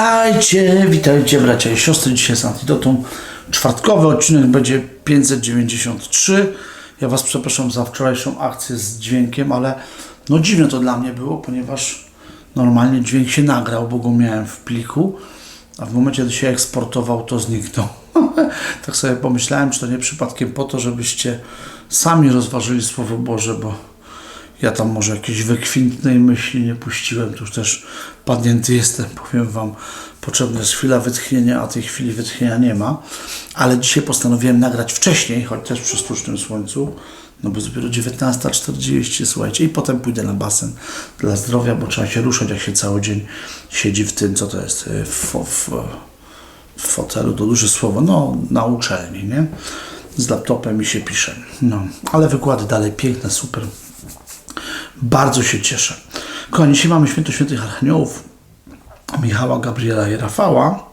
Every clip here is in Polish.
Witajcie, witajcie bracia i siostry. Dzisiaj jest Antidotum. Czwartkowy odcinek będzie 593. Ja Was przepraszam za wczorajszą akcję z dźwiękiem, ale no dziwne to dla mnie było, ponieważ normalnie dźwięk się nagrał, bo go miałem w pliku, a w momencie, gdy się eksportował, to zniknął. tak sobie pomyślałem, czy to nie przypadkiem po to, żebyście sami rozważyli Słowo Boże, bo ja tam może jakiejś wykwintnej myśli nie puściłem, już też padnięty jestem, powiem Wam, potrzebna jest chwila wytchnienia, a tej chwili wytchnienia nie ma, ale dzisiaj postanowiłem nagrać wcześniej, choć też przy sztucznym słońcu, no bo dopiero 19.40, słuchajcie, i potem pójdę na basen dla zdrowia, bo trzeba się ruszać, jak się cały dzień siedzi w tym, co to jest, y, w, w, w fotelu, to duże słowo, no na uczelni, nie? Z laptopem i się pisze, no, ale wykłady dalej piękne, super, bardzo się cieszę. Kochani, dzisiaj mamy święto świętych archaniołów Michała, Gabriela i Rafała.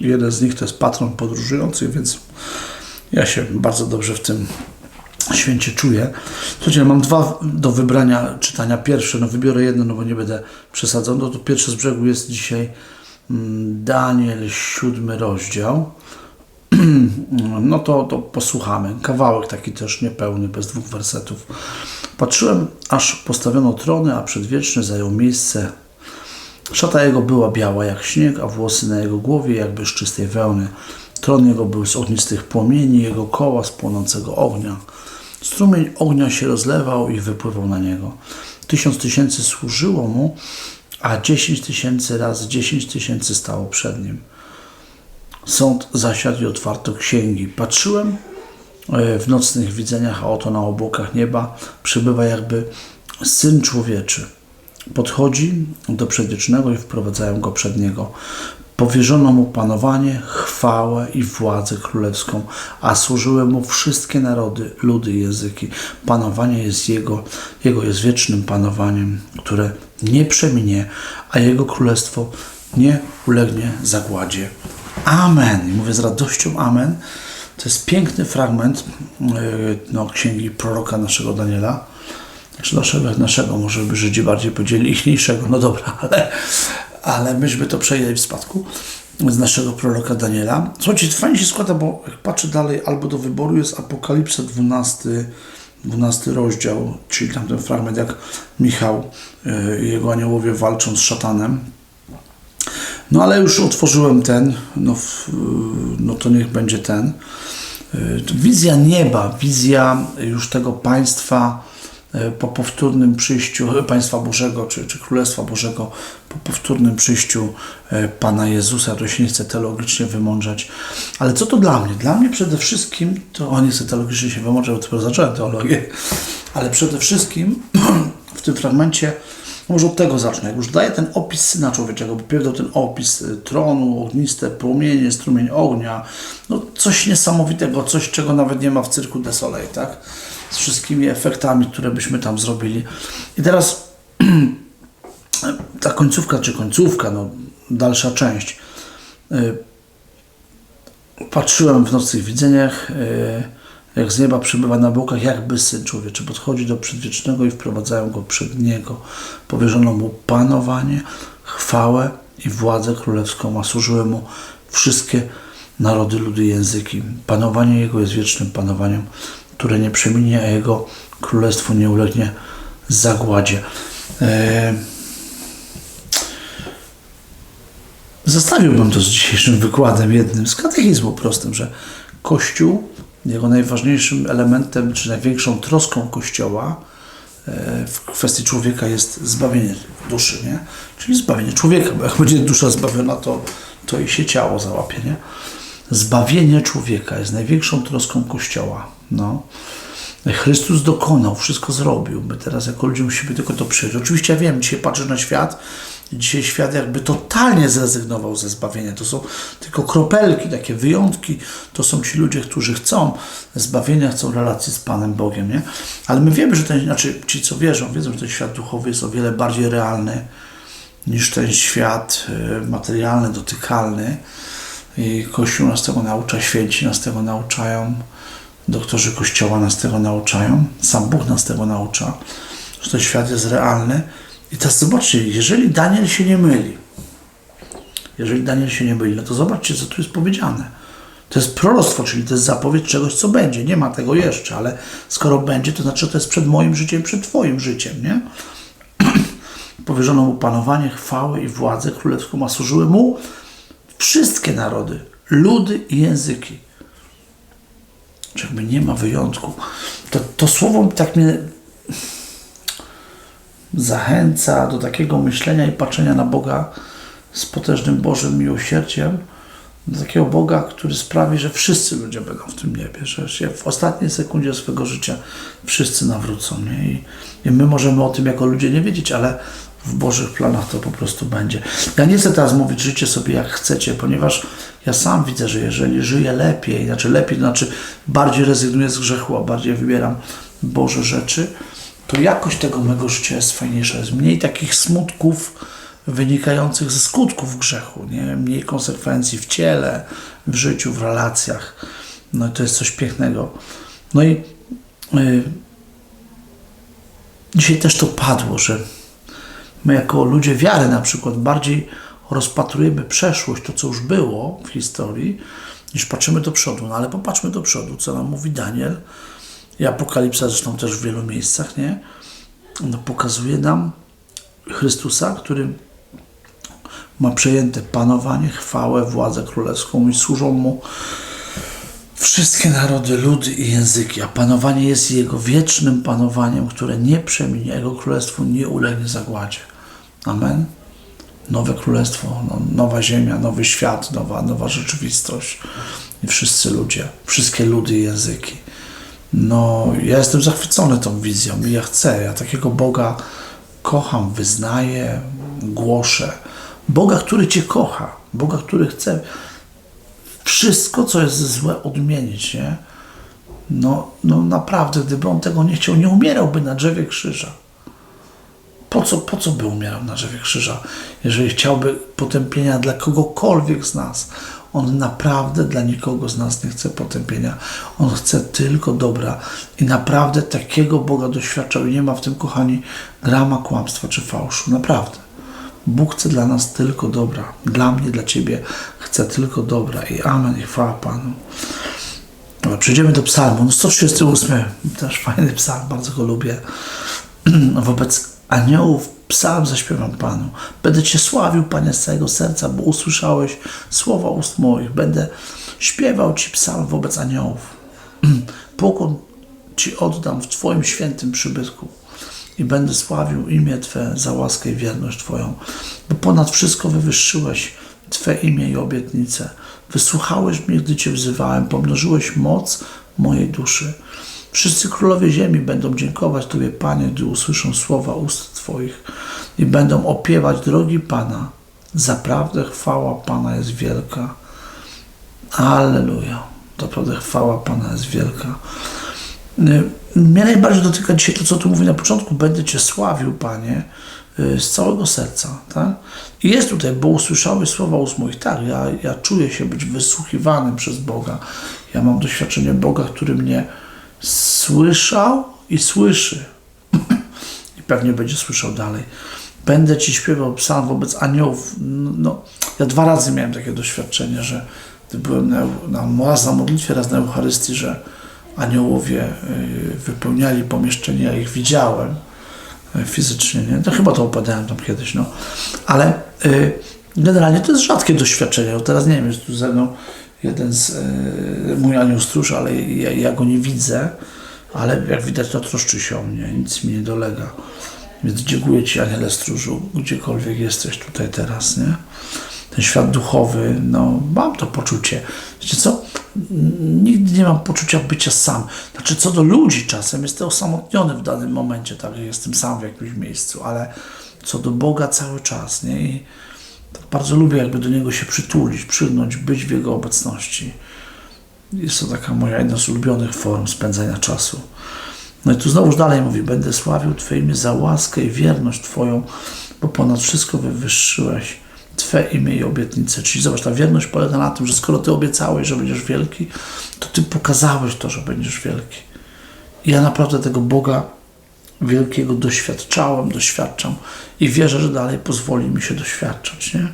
Jeden z nich to jest patron podróżujących, więc ja się bardzo dobrze w tym święcie czuję. Słuchajcie, mam dwa do wybrania czytania. Pierwsze, no wybiorę jedno, no bo nie będę przesadzał. No to pierwsze z brzegu jest dzisiaj mm, Daniel, siódmy rozdział. No to, to posłuchamy. Kawałek taki też niepełny, bez dwóch wersetów. Patrzyłem, aż postawiono trony, a przedwieczny zajął miejsce. Szata jego była biała jak śnieg, a włosy na jego głowie jakby z czystej wełny. Tron jego był z ognistych płomieni, jego koła z płonącego ognia. Strumień ognia się rozlewał i wypływał na niego. Tysiąc tysięcy służyło mu, a dziesięć tysięcy razy dziesięć tysięcy stało przed nim. Sąd zasiadł i otwarto księgi. Patrzyłem w nocnych widzeniach, a oto na obłokach nieba przybywa jakby Syn Człowieczy. Podchodzi do przedwiecznego i wprowadzają go przed niego. Powierzono mu panowanie, chwałę i władzę królewską, a służyły mu wszystkie narody, ludy i języki. Panowanie jest jego, jego jest wiecznym panowaniem, które nie przeminie, a jego królestwo nie ulegnie zagładzie. Amen. I mówię z radością Amen. To jest piękny fragment yy, no, księgi proroka naszego Daniela. Znaczy naszego, naszego, może by Żydzi bardziej powiedzieli ichniejszego, no dobra, ale, ale myśmy to przejęli w spadku z naszego proroka Daniela. Słuchajcie, fajnie się składa, bo jak patrzę dalej, albo do wyboru jest Apokalipsa 12, 12 rozdział, czyli tamten fragment, jak Michał yy, i jego aniołowie walczą z szatanem. No ale już otworzyłem ten, no, no to niech będzie ten. Y, Wizja nieba, wizja już tego państwa y, po powtórnym przyjściu państwa Bożego, czy, czy Królestwa Bożego, po powtórnym przyjściu y, Pana Jezusa. To się nie chcę teologicznie wymądrzać. Ale co to dla mnie? Dla mnie przede wszystkim, to o nie chcę teologicznie się wymądrzać, bo dopiero zacząłem teologię, ale przede wszystkim w tym fragmencie może od tego zacznę. Jak już daję ten opis Syna Człowieczego, bo pierw dał ten opis y, tronu, ogniste płomienie, strumień ognia, no coś niesamowitego, coś, czego nawet nie ma w Cyrku de Soleil, tak? Z wszystkimi efektami, które byśmy tam zrobili. I teraz ta końcówka, czy końcówka, no dalsza część. Y, Patrzyłem w nocnych widzeniach, y, jak z nieba przybywa na bokach, jakby Syn Człowieczy. Podchodzi do Przedwiecznego i wprowadzają go przed Niego. Powierzono Mu panowanie, chwałę i władzę królewską, a służyły Mu wszystkie narody, ludy języki. Panowanie Jego jest wiecznym panowaniem, które nie przeminie, a Jego królestwo nie ulegnie zagładzie. Eee... Zestawiłbym to z dzisiejszym wykładem jednym z katechizmu prostym, że Kościół, jego najważniejszym elementem, czy największą troską Kościoła e, w kwestii człowieka jest zbawienie duszy, nie? Czyli zbawienie człowieka, bo jak będzie dusza zbawiona, to, to i się ciało załapie, nie? Zbawienie człowieka jest największą troską Kościoła, no. Chrystus dokonał, wszystko zrobił. My teraz jako ludzie musimy tylko to przyjąć. Oczywiście ja wiem, dzisiaj patrzę na świat, dzisiaj świat jakby totalnie zrezygnował ze zbawienia. To są tylko kropelki, takie wyjątki. To są ci ludzie, którzy chcą zbawienia, chcą relacji z Panem Bogiem, nie? Ale my wiemy, że ten, znaczy ci, co wierzą, wiedzą, że ten świat duchowy jest o wiele bardziej realny niż ten świat y, materialny, dotykalny. I Kościół nas tego naucza, święci nas tego nauczają doktorzy Kościoła nas tego nauczają, sam Bóg nas tego naucza, że ten świat jest realny. I teraz zobaczcie, jeżeli Daniel się nie myli, Jeżeli Daniel się nie myli, no to zobaczcie, co tu jest powiedziane. To jest proroctwo, czyli to jest zapowiedź czegoś, co będzie. Nie ma tego jeszcze, ale skoro będzie, to znaczy, że to jest przed moim życiem, przed Twoim życiem, nie? Powierzono mu panowanie, chwałę i władzę królewską, a służyły mu wszystkie narody, ludy i języki. Czy jakby nie ma wyjątku. To, to słowo tak mnie zachęca do takiego myślenia i patrzenia na Boga z potężnym Bożym miłosierdziem, do takiego Boga, który sprawi, że wszyscy ludzie będą w tym niebie, że się w ostatniej sekundzie swojego życia wszyscy nawrócą. Nie? I, I my możemy o tym jako ludzie nie wiedzieć, ale w Bożych planach to po prostu będzie. Ja nie chcę teraz mówić, życie sobie jak chcecie, ponieważ ja sam widzę, że jeżeli żyję lepiej, znaczy lepiej, znaczy bardziej rezygnuję z grzechu, a bardziej wybieram Boże rzeczy, to jakość tego mego życia jest fajniejsza. Jest mniej takich smutków wynikających ze skutków grzechu, nie? mniej konsekwencji w ciele, w życiu, w relacjach. No i to jest coś pięknego. No i y, dzisiaj też to padło, że my jako ludzie wiary na przykład bardziej rozpatrujemy przeszłość, to co już było w historii, niż patrzymy do przodu. No ale popatrzmy do przodu, co nam mówi Daniel i Apokalipsa zresztą też w wielu miejscach, nie? No, pokazuje nam Chrystusa, który ma przejęte panowanie, chwałę, władzę królewską i służą mu wszystkie narody, ludy i języki, a panowanie jest jego wiecznym panowaniem, które nie przeminie, jego królestwo nie ulegnie zagładzie. Amen. Nowe królestwo, no, nowa ziemia, nowy świat, nowa, nowa rzeczywistość i wszyscy ludzie, wszystkie ludy i języki. No, ja jestem zachwycony tą wizją i ja chcę, ja takiego Boga kocham, wyznaję, głoszę. Boga, który Cię kocha, Boga, który chce wszystko, co jest złe, odmienić, nie? No, no naprawdę, gdyby On tego nie chciał, nie umierałby na drzewie krzyża. Po co, po co by umierał na drzewie krzyża, jeżeli chciałby potępienia dla kogokolwiek z nas? On naprawdę dla nikogo z nas nie chce potępienia. On chce tylko dobra. I naprawdę takiego Boga doświadczał. I nie ma w tym, kochani, grama kłamstwa czy fałszu. Naprawdę. Bóg chce dla nas tylko dobra. Dla mnie, dla Ciebie chce tylko dobra. I amen, i chwała Panu. Przejdziemy do psalmu. No 138. Też fajny psalm, bardzo go lubię. Wobec aniołów psalm zaśpiewam Panu. Będę Cię sławił, Panie, z całego serca, bo usłyszałeś słowa ust moich. Będę śpiewał Ci psalm wobec aniołów. Pokłon Ci oddam w Twoim świętym przybytku i będę sławił imię Twe za łaskę i wierność Twoją, bo ponad wszystko wywyższyłeś Twe imię i obietnice. Wysłuchałeś mnie, gdy Cię wzywałem, pomnożyłeś moc mojej duszy. Wszyscy królowie ziemi będą dziękować Tobie, Panie, gdy usłyszą słowa ust Twoich i będą opiewać drogi Pana. Zaprawdę chwała Pana jest wielka. Alleluja. Naprawdę chwała Pana jest wielka. Mnie najbardziej dotyka dzisiaj to, co tu mówi na początku. Będę Cię sławił, Panie, z całego serca. Tak? I jest tutaj, bo usłyszałeś słowa ust moich. Tak, ja, ja czuję się być wysłuchiwanym przez Boga. Ja mam doświadczenie Boga, który mnie słyszał i słyszy. I pewnie będzie słyszał dalej. Będę Ci śpiewał psalm wobec aniołów. No, ja dwa razy miałem takie doświadczenie, że gdy byłem na, na, raz na modlitwie, raz na Eucharystii, że aniołowie y, wypełniali pomieszczenie, ja ich widziałem y, fizycznie, nie? To chyba to opadałem tam kiedyś, no. Ale y, generalnie to jest rzadkie doświadczenie. Teraz nie wiem, jest tu ze mną jeden z y, mój anioł stróż, ale ja, ja, go nie widzę, ale jak widać to troszczy się o mnie, nic mi nie dolega. Więc dziękuję Ci, Aniele Stróżu, gdziekolwiek jesteś tutaj teraz, nie? Ten świat duchowy, no mam to poczucie. Wiecie co? Nigdy nie mam poczucia bycia sam. Znaczy, co do ludzi czasem jestem osamotniony w danym momencie, tak, jestem sam w jakimś miejscu, ale co do Boga cały czas, nie? I tak bardzo lubię jakby do Niego się przytulić, przygnąć, być w Jego obecności. Jest to taka moja jedna z ulubionych form spędzania czasu. No i tu znowuż dalej mówi, będę sławił Twoje imię za łaskę i wierność Twoją, bo ponad wszystko wywyższyłeś Twe imię i obietnice. Czyli zobacz, ta wierność polega na tym, że skoro Ty obiecałeś, że będziesz wielki, to Ty pokazałeś to, że będziesz wielki. I ja naprawdę tego Boga wielkiego doświadczałem, doświadczam i wierzę, że dalej pozwoli mi się doświadczać, nie?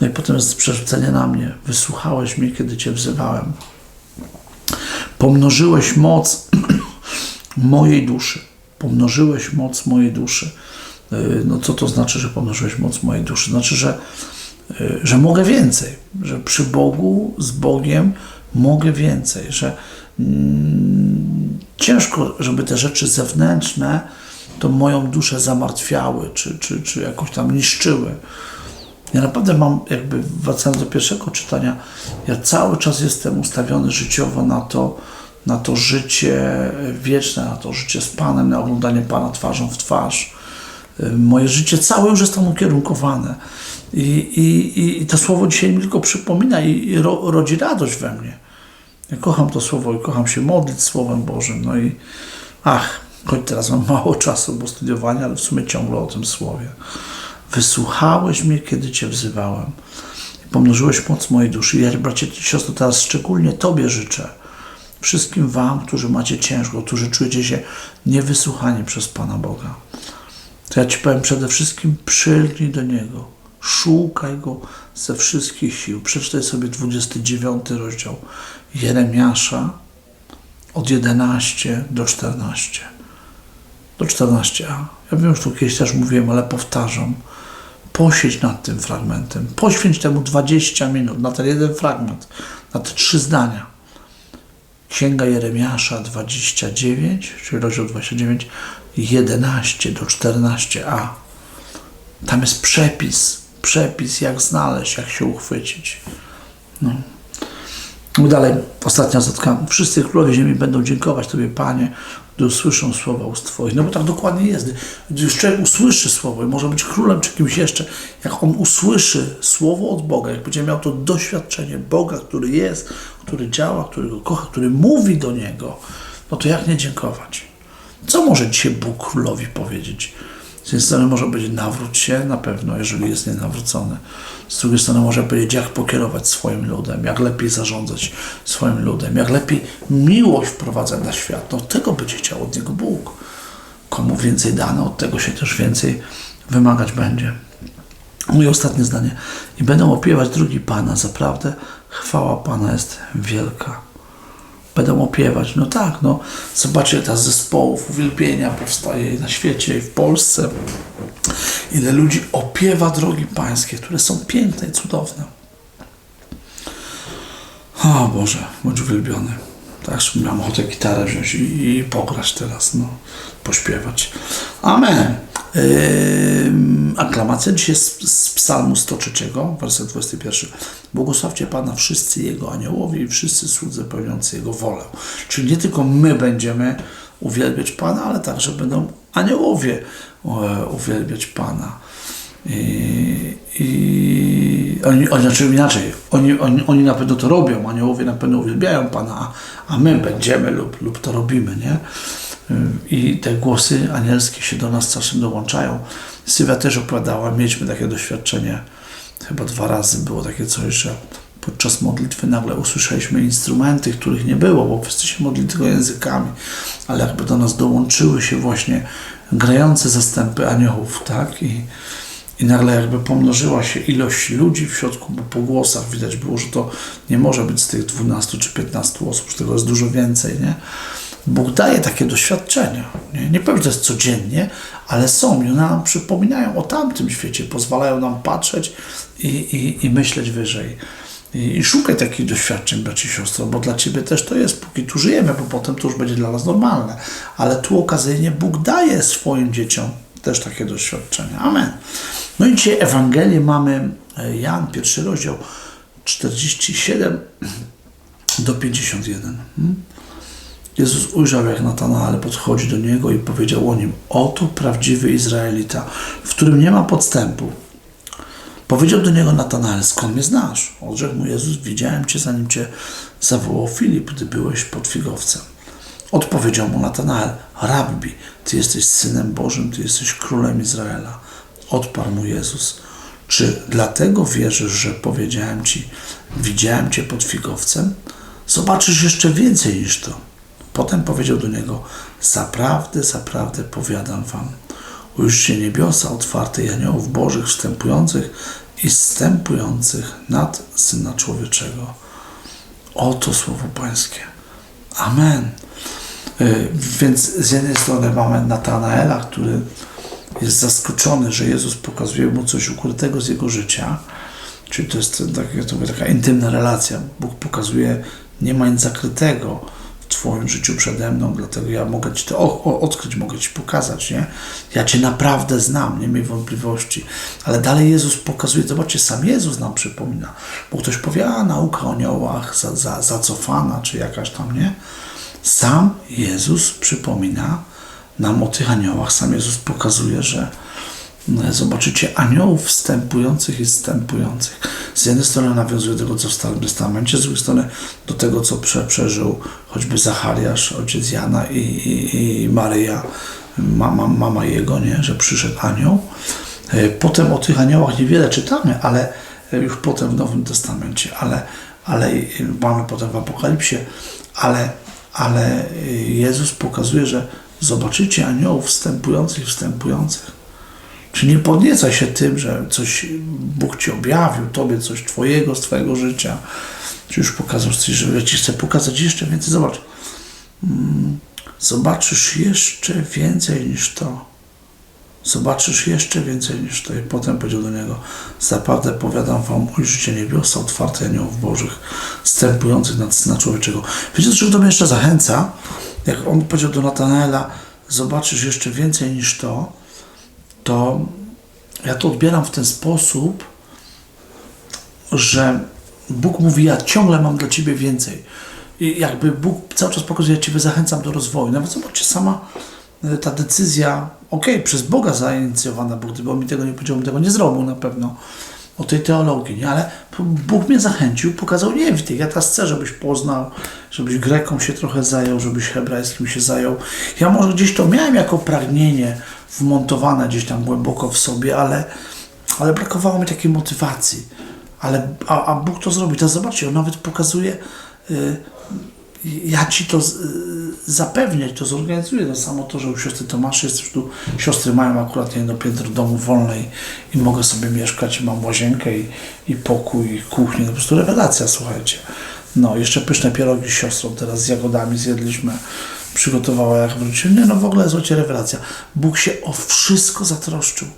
No i potem jest przerzucenie na mnie. Wysłuchałeś mnie, kiedy Cię wzywałem. Pomnożyłeś moc mojej duszy. Pomnożyłeś moc mojej duszy. Yy, No co to znaczy, że pomnożyłeś moc mojej duszy? Znaczy, że, yy, że mogę więcej, że przy Bogu, z Bogiem mogę więcej, że ciężko, żeby te rzeczy zewnętrzne to moją duszę zamartwiały, czy, czy, czy jakoś tam niszczyły. Ja naprawdę mam, jakby wracając do pierwszego czytania, ja cały czas jestem ustawiony życiowo na to, na to życie wieczne, na to życie z Panem, na oglądanie Pana twarzą w twarz. Y, Moje życie całe już jest tam ukierunkowane. I, i, i to słowo dzisiaj mi tylko przypomina i, i ro, rodzi radość we mnie. Ja kocham to słowo i kocham się modlić Słowem Bożym. No i ach, choć teraz mam mało czasu, bo studiowania, ale w sumie ciągle o tym słowie. Wysłuchałeś mnie, kiedy Cię wzywałem. I pomnożyłeś moc mojej duszy. Ja, bracie i siostro, teraz szczególnie Tobie życzę. Wszystkim Wam, którzy macie ciężko, którzy czujecie się niewysłuchani przez Pana Boga. To ja Ci powiem przede wszystkim przylgnij do Niego. Szukaj Go ze wszystkich sił. Przeczytaj sobie 29 rozdział Jeremiasza od 11 do 14. Do 14a. Ja wiem, że tu kiedyś też mówiłem, ale powtarzam. Posiedź nad tym fragmentem. Poświęć temu 20 minut na ten jeden fragment, na te trzy zdania. Księga Jeremiasza 29, czyli rozdział 29, 11 do 14a. Tam jest przepis, przepis jak znaleźć, jak się uchwycić. No. I dalej, ostatnia zatka. Wszyscy królowie ziemi będą dziękować Tobie, Panie, gdy usłyszą słowa ust Twoich. No bo tak dokładnie jest. Gdy człowiek usłyszy słowo i może być królem czy kimś jeszcze, jak on usłyszy słowo od Boga, jak będzie miał to doświadczenie Boga, który jest, który działa, który go kocha, który mówi do niego, no to jak nie dziękować? Co może dzisiaj Bóg królowi powiedzieć? Z jednej strony może powiedzieć nawróć się, na pewno, jeżeli jest nienawrócony. Z drugiej strony może powiedzieć, jak pokierować swoim ludem, jak lepiej zarządzać swoim ludem, jak lepiej miłość wprowadzać na świat. No tego będzie chciał od niego Bóg. Komu więcej dano, od tego się też więcej wymagać będzie. Moje ostatnie zdanie. I będą opiewać drugi Pana. Zaprawdę chwała Pana jest wielka będą opiewać. No tak, no zobaczcie teraz zespołów uwielbienia powstaje na świecie i w Polsce. Ile ludzi opiewa drogi pańskie, które są piękne i cudowne. O Boże, bądź uwielbiony. Tak, mam ochotę gitarę wziąć i, i pograć teraz, no, pośpiewać. Amen. Yy, aklamacja dzisiaj z, z psalmu 103, werset 21. Błogosławcie Pana wszyscy Jego aniołowie i wszyscy słudzy pełniący Jego wolę. Czyli nie tylko my będziemy uwielbiać Pana, ale także będą aniołowie e, uwielbiać Pana. I, i oni, oni, znaczy inaczej, oni, oni, oni na pewno to robią, aniołowie na pewno uwielbiają Pana, a, a my będziemy lub, lub to robimy, nie? I te głosy anielskie się do nas czasem dołączają. Sylwia też opowiadała, mieliśmy takie doświadczenie, chyba dwa razy było takie coś, że podczas modlitwy nagle usłyszeliśmy instrumenty, których nie było, bo wszyscy się modlili tylko językami, ale jakby do nas dołączyły się właśnie grające zastępy aniołów, tak? I, i nagle jakby pomnożyła się ilość ludzi w środku, bo po głosach widać było, że to nie może być z tych 12 czy 15 osób, że tego jest dużo więcej, nie? Bóg daje takie doświadczenia. Nie, nie powiem, że to jest codziennie, ale są i one nam przypominają o tamtym świecie, pozwalają nam patrzeć i, i, i myśleć wyżej. I, I szukaj takich doświadczeń, braci i siostro, bo dla Ciebie też to jest, póki tu żyjemy, bo potem to już będzie dla nas normalne. Ale tu okazyjnie Bóg daje swoim dzieciom też takie doświadczenia. Amen. No i dzisiaj Ewangelię mamy e, Jan, pierwszy rozdział, 47 do 51. Hmm? Jezus ujrzał, jak Natanael podchodzi do niego i powiedział o nim: Oto prawdziwy Izraelita, w którym nie ma podstępu. Powiedział do niego Natanael: Skąd mnie znasz? Odrzekł mu Jezus: Widziałem cię, zanim cię zawołał Filip, gdy byłeś pod figowcem. Odpowiedział mu Natanael: Rabbi, ty jesteś synem Bożym, ty jesteś królem Izraela. Odparł mu Jezus: Czy dlatego wierzysz, że powiedziałem ci: Widziałem cię pod figowcem? Zobaczysz jeszcze więcej niż to. Potem powiedział do niego: Zaprawdę, zaprawdę powiadam wam, ujrzycie niebiosa otwarte i aniołów bożych wstępujących i stępujących nad Syna Człowieczego. Oto słowo Pańskie. Amen. Y, Więc z jednej strony mamy Natanaela, który jest zaskoczony, że Jezus pokazuje mu coś ukrytego z jego życia. Czyli to jest tak- to taka intymna relacja. Bóg pokazuje, nie ma nic zakrytego Twoim życiu przede mną, dlatego ja mogę Ci to o, o, odkryć, mogę Ci pokazać, nie? Ja Cię naprawdę znam, nie miej wątpliwości. Ale dalej Jezus pokazuje, zobaczcie, sam Jezus nam przypomina. Bo ktoś powie, a nauka o aniołach za, za, zacofana, czy jakaś tam, nie? Sam Jezus przypomina nam o tych aniołach. Sam Jezus pokazuje, że zobaczycie aniołów wstępujących i zstępujących. Z jednej strony nawiązuje do tego, co w Starym Testamencie, z drugiej strony do tego, co prze, przeżył choćby Zachariasz, ojciec Jana i, i, i Maryja, mama, mama jego, nie? że przyszedł anioł. E, Potem o tych aniołach niewiele czytamy, ale e, już potem w Nowym Testamencie, ale, ale e, mamy potem w Apokalipsie, ale, ale Jezus pokazuje, że zobaczycie aniołów wstępujących i wstępujących. Czy nie podniecaj się tym, że coś Bóg ci objawił, tobie coś twojego z twojego życia, czy już pokazał coś, że ja ci chcę pokazać jeszcze więcej. Zobacz, Mm, zobaczysz jeszcze więcej niż to. Zobaczysz jeszcze więcej niż to. I potem powiedział do niego, zaprawdę powiadam wam, ujrzycie niebiosa otwarte aniołów bożych, stępujących nad Syna Człowieczego. Wiecie, czego to mnie jeszcze zachęca? Jak on powiedział do Natanaela, zobaczysz jeszcze więcej niż to, to ja to odbieram w ten sposób, że Bóg mówi, ja ciągle mam dla Ciebie więcej. I jakby Bóg cały czas pokazuje, ja Ciebie zachęcam do rozwoju. Nawet zobaczcie, sama e, ta decyzja, okej, przez Boga zainicjowana, bo gdyby on mi tego nie powiedział, bym tego nie zrobił na pewno, o tej teologii, nie? ale Bóg mnie zachęcił, pokazał, nie Witek, ja teraz chcę, żebyś poznał, żebyś Greką się trochę zajął, żebyś hebrajskim się zajął. Ja może gdzieś to miałem jako pragnienie wmontowane gdzieś tam głęboko w sobie, ale, ale brakowało mi takiej motywacji. Ale, a, a Bóg to zrobi. To zobaczcie, on nawet pokazuje, y, ja ci to z, y, zapewnię, to zorganizuję. To samo to, że u siostry Tomaszy jest tu, siostry mają akurat jedno piętro domu wolnej i mogę sobie mieszkać, i mam łazienkę i, i pokój, i kuchnię. Po prostu rewelacja, słuchajcie. No, jeszcze pyszne pierogi z siostrą teraz z jagodami zjedliśmy. Przygotowała jak wróciłem. Nie, no w ogóle złocie rewelacja. Bóg się o wszystko zatroszczył.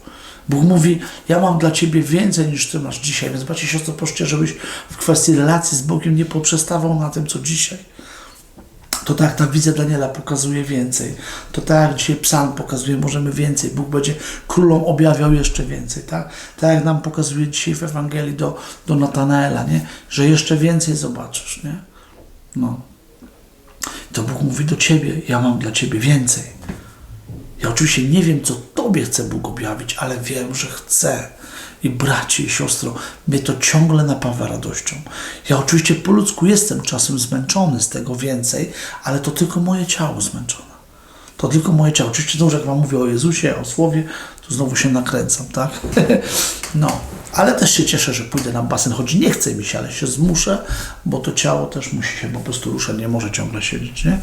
Bóg mówi, ja mam dla Ciebie więcej niż Ty masz dzisiaj, więc bracie siostro, proszę, żebyś w kwestii relacji z Bogiem nie poprzestawał na tym, co dzisiaj. To tak ta wizja Daniela pokazuje więcej. To tak jak dzisiaj psalm pokazuje, możemy więcej. Bóg będzie królom objawiał jeszcze więcej, tak? Tak jak nam pokazuje dzisiaj w Ewangelii do, do Natanaela, nie? Że jeszcze więcej zobaczysz, nie? No. To Bóg mówi do Ciebie, ja mam dla Ciebie więcej. Ja oczywiście nie wiem, co Tobie chce Bóg objawić, ale wiem, że chce. I bracie i siostro, mnie to ciągle napawa radością. Ja oczywiście po ludzku jestem czasem zmęczony z tego więcej, ale to tylko moje ciało zmęczone. To tylko moje ciało. Oczywiście dobrze, jak Wam mówię o Jezusie, o Słowie, znowu się nakręcam, tak? no, ale też się cieszę, że pójdę na basen, choć nie chce mi się, ale się zmuszę, bo to ciało też musi się po prostu ruszać, nie może ciągle siedzieć, nie?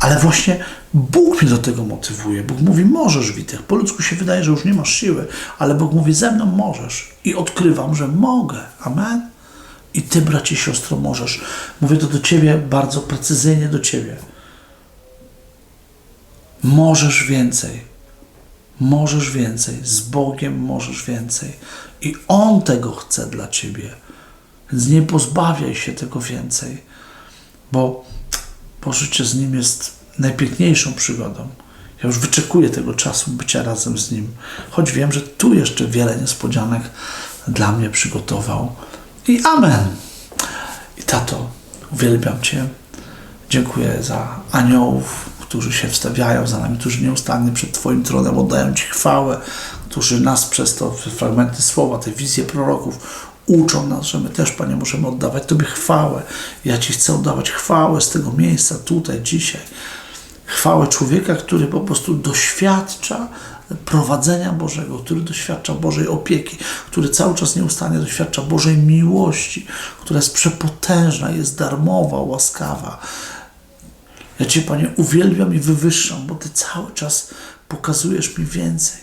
Ale właśnie Bóg mnie do tego motywuje. Bóg mówi, możesz, Witek. Po ludzku się wydaje, że już nie masz siły, ale Bóg mówi, ze mną możesz. I odkrywam, że mogę. Amen? I Ty, bracie, siostro, możesz. Mówię to do Ciebie bardzo precyzyjnie do Ciebie. Możesz więcej. Możesz więcej. Z Bogiem możesz więcej. I On tego chce dla Ciebie. Więc nie pozbawiaj się tego więcej. Bo, bo życie z Nim jest najpiękniejszą przygodą. Ja już wyczekuję tego czasu bycia razem z Nim. Choć wiem, że tu jeszcze wiele niespodzianek dla mnie przygotował. I amen. I tato, uwielbiam Cię. Dziękuję za aniołów, którzy się wstawiają za nami, którzy nieustannie przed Twoim tronem oddają Ci chwałę, którzy nas przez to fragmenty słowa, te wizje proroków uczą nas, że my też, Panie, możemy oddawać Tobie chwałę. Ja Ci chcę oddawać chwałę z tego miejsca, tutaj, dzisiaj. Chwałę człowieka, który po prostu doświadcza prowadzenia Bożego, który doświadcza Bożej opieki, który cały czas nieustannie doświadcza Bożej miłości, która jest przepotężna, jest darmowa, łaskawa. Ja Cię, Panie, uwielbiam i wywyższam, bo Ty cały czas pokazujesz mi więcej.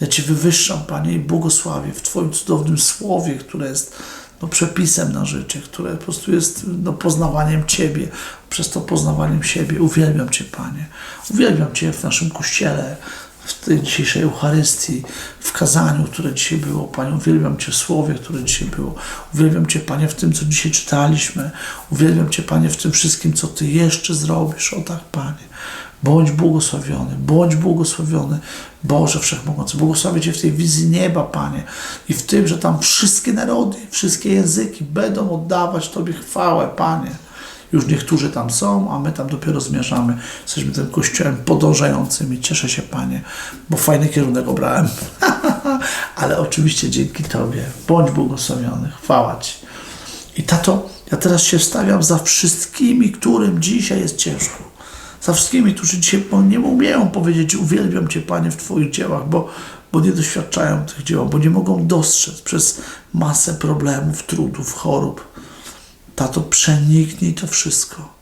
Ja Cię wywyższam, Panie, i błogosławię w Twoim cudownym słowie, które jest no, przepisem na życie, które po prostu jest no, poznawaniem Ciebie, przez to poznawaniem siebie. Uwielbiam Cię, Panie. Uwielbiam Cię w naszym kościele, w tej dzisiejszej Eucharystii, w kazaniu, które dzisiaj było. Panie, uwielbiam Cię w słowie, które dzisiaj było. Uwielbiam Cię, Panie, w tym, co dzisiaj czytaliśmy. Uwielbiam Cię, Panie, w tym wszystkim, co Ty jeszcze zrobisz. O tak, Panie. Bądź błogosławiony, bądź błogosławiony, Boże Wszechmogący. Błogosławię Cię w tej wizji nieba, Panie, i w tym, że tam wszystkie narody, wszystkie języki będą oddawać Tobie chwałę, Panie. Już niektórzy tam są, a my tam dopiero zmierzamy. Jesteśmy tym kościołem podążającym i cieszę się, Panie, bo fajny kierunek obrałem. Ale oczywiście dzięki Tobie. Bądź błogosławiony. Chwała Ci. I tato, ja teraz się wstawiam za wszystkimi, którym dzisiaj jest ciężko. Za wszystkimi, którzy dzisiaj nie umieją powiedzieć uwielbiam Cię, Panie, w Twoich dziełach, bo, bo nie doświadczają tych dzieł, bo nie mogą dostrzec przez masę problemów, trudów, chorób. Tato, przeniknij to wszystko.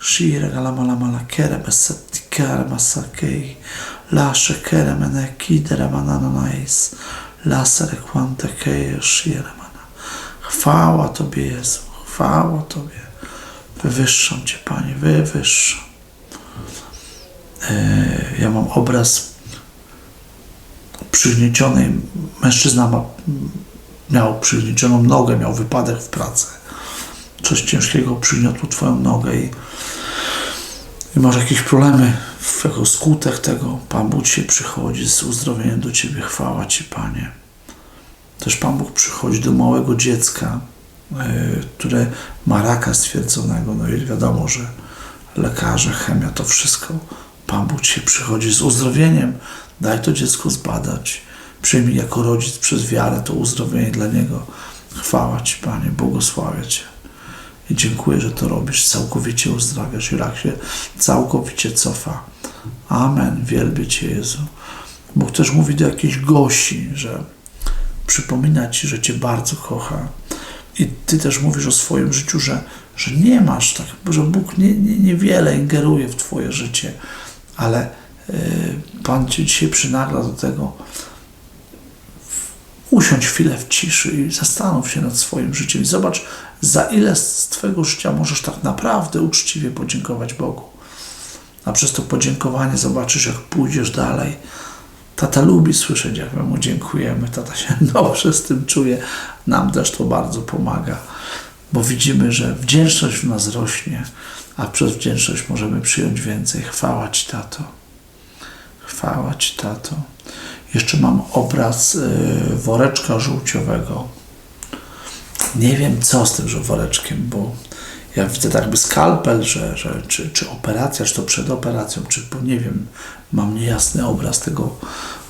Shire galamala kere besati kere masakei. Lashe kere mene kidere manananais. Lasere quante keje shire mana. Chwała Tobie, Jezu. Chwała Tobie. Wywyższam Cię, Panie, wywyższam. Ja mam obraz przygniecionej, mężczyzna ma, miał przygniecioną nogę, miał wypadek w pracy. Coś ciężkiego przygniotło Twoją nogę i, i masz jakieś problemy jako skutek tego. Pan Bóg się przychodzi z uzdrowieniem do Ciebie. Chwała Ci, Panie. Też Pan Bóg przychodzi do małego dziecka, które ma raka stwierdzonego. No i wiadomo, że lekarze, chemia, to wszystko. Pan Bóg się przychodzi z uzdrowieniem. Daj to dziecko zbadać. Przyjmij jako rodzic przez wiarę to uzdrowienie dla niego. Chwała Ci, Panie, błogosławię Cię. I dziękuję, że to robisz. Całkowicie uzdrawiasz i rak się całkowicie cofa. Amen. Wielbię Cię, Jezu. Bóg też mówi do jakiejś gości, że przypomina Ci, że Cię bardzo kocha. I Ty też mówisz o swoim życiu, że, że nie masz tak, że Bóg nie, nie, niewiele ingeruje w Twoje życie, ale y, Pan Cię dzisiaj przynagla do tego. Usiądź chwilę w ciszy i zastanów się nad swoim życiem zobacz, za ile z Twojego życia możesz tak naprawdę uczciwie podziękować Bogu. A przez to podziękowanie zobaczysz, jak pójdziesz dalej. Tata lubi słyszeć, jak my mu dziękujemy. Tata się dobrze z tym czuje. Nam też to bardzo pomaga, bo widzimy, że wdzięczność w nas rośnie, a przez wdzięczność możemy przyjąć więcej. Chwała Ci, tato. Chwała Ci, tato. Jeszcze mam obraz y, woreczka żółciowego. Nie wiem, co z tym że woreczkiem, bo ja widzę tak jakby skalpel, że, że czy, czy operacja, czy to przed operacją, czy po nie wiem, mam niejasny obraz tego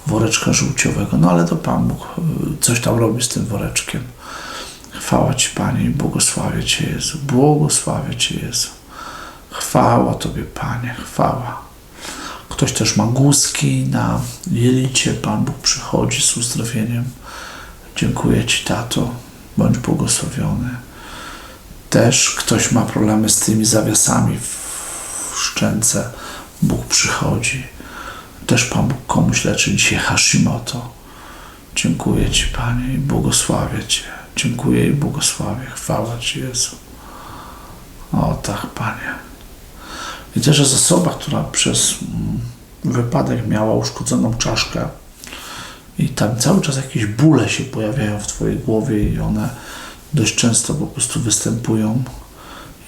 woreczka żółciowego. No ale to Pan Bóg y, coś tam robi z tym woreczkiem. Chwała Ci, Panie, błogosławię Cię, Jezu. Błogosławię Cię, Jezu. Chwała Tobie, Panie, chwała. Ktoś też ma guzki na jelicie. Pan Bóg przychodzi z uzdrowieniem. Dziękuję Ci, tato. Bądź błogosławiony. Też ktoś ma problemy z tymi zawiasami w szczęce. Bóg przychodzi. Też Pan Bóg komuś leczy dzisiaj Hashimoto. Dziękuję Ci, Panie, i błogosławię Cię. Dziękuję i błogosławię. Chwała Ci, Jezu. O tak, Panie. Widzę, że jest osoba, która przez wypadek miała uszkodzoną czaszkę i tam cały czas jakieś bóle się pojawiają w Twojej głowie i one dość często po prostu występują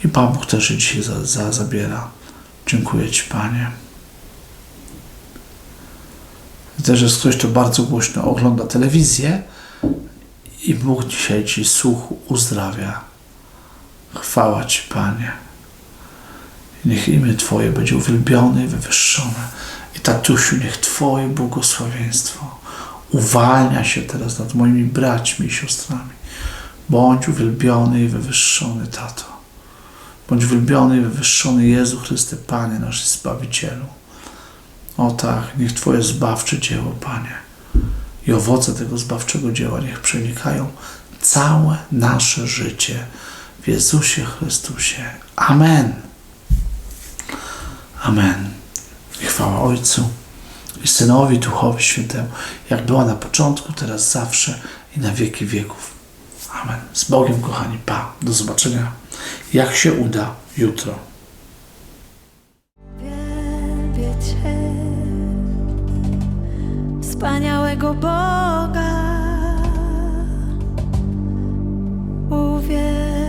i Pan Bóg też je dzisiaj za, za, zabiera. Dziękuję Ci, Panie. Widzę, że ktoś, kto bardzo głośno ogląda telewizję i Bóg dzisiaj Ci słuch uzdrawia. Chwała Ci, Panie. Niech imię Twoje będzie uwielbione i wywyższone. I tatusiu, niech Twoje błogosławieństwo uwalnia się teraz nad moimi braćmi i siostrami. Bądź uwielbiony i wywyższony, tato. Bądź uwielbiony i wywyższony Jezu Chryste, Panie nasz Zbawicielu. O tak, niech Twoje zbawcze dzieło, Panie, i owoce tego zbawczego dzieła niech przenikają całe nasze życie w Jezusie Chrystusie. Amen. Amen. Chwała Ojcu, i Synowi, Duchowi Świętemu, jak była na początku, teraz zawsze i na wieki wieków. Amen. Z Bogiem, kochani. Pa. Do zobaczenia. Jak się uda jutro. Wielbię Cię, wspaniałego Boga. Uwielbiam.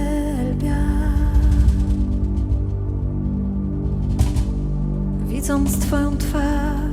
Widząc Twoją twarz,